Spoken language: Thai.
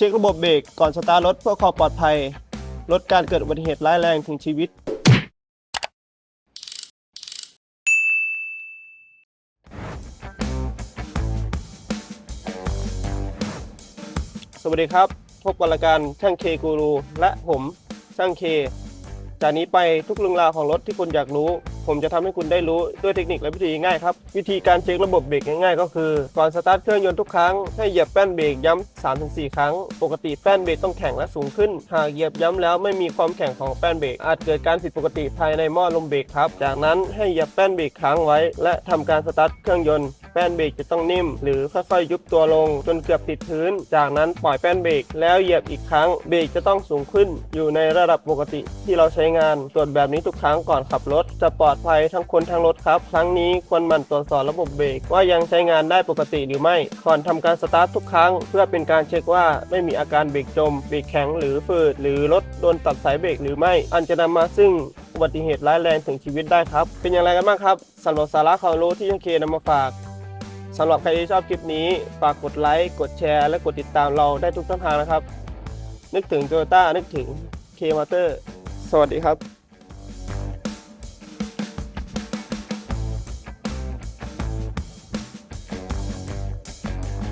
เช็คระบบเบรกก่อนสตาร์ทรถเพื่อความปลอดภัย ลดการเกิดอุบัติเหตุร้ายแรงถึงชีวิต สวัสดีครับ พบกับรายการช่างเคกูรูและผมช่างเค จากนี้ไปทุกเรื่องราวของรถที่คุณอยากรู้ ผมจะทำให้คุณได้รู้ด้วยเทคนิคและวิธีง่ายครับ วิธีการเช็คระบบเบรกง่ายๆ ก็คือ ก่อนสตาร์ทเครื่องยนต์ทุกครั้งให้เหยียบแป้นเบรกย้ำ 3-4 ครั้ง ปกติแป้นเบรกต้องแข็งและสูงขึ้น หากเหยียบย้ำแล้วไม่มีความแข็งของแป้นเบรกอาจเกิดการผิดปกติภายในหม้อลมเบรกครับ จากนั้นให้เหยียบแป้นเบรกค้างไว้ และทำการสตาร์ทเครื่องยนต์ แป้นเบรกจะต้องนิ่ม หรือค่อยๆยุบตัวลงจนเกือบติดพื้น จากนั้นปล่อยแป้นเบรกแล้วเหยียบอีกครั้งเบรกจะต้องสูงขึ้น อยู่ในระดับปกติที่เราใช้งานตรวจแบบนี้ทุกครั้งก่อนขับรถ จะปลอดภัยทั้งคนทั้งรถครับ ครั้งนี้ควรหมั่นตรวจสอบระบบเบรกว่ายังใช้งานได้ปกติหรือไม่ก่อนทำการสตาร์ททุกครั้ง เพื่อเป็นการเช็คว่าไม่มีอาการเบรกจมเบรกแข็งหรือฝืดหรือรถโดนตัดสายเบรกหรือไม่ อันจะนำมาซึ่งอุบัติเหตุร้ายแรงถึงชีวิตได้ครับ เป็นอย่างไรกันบ้างครับสำหรับสาระความรู้ที่ยังเคนำมาฝาก สำหรับใครที่ชอบคลิปนี้ ฝากกดไลค์ กดแชร์ และกดติดตามเราได้ทุกช่องทางนะครับ นึกถึงโตโยต้านึกถึงเคมอเตอร์ สวัสดีครับ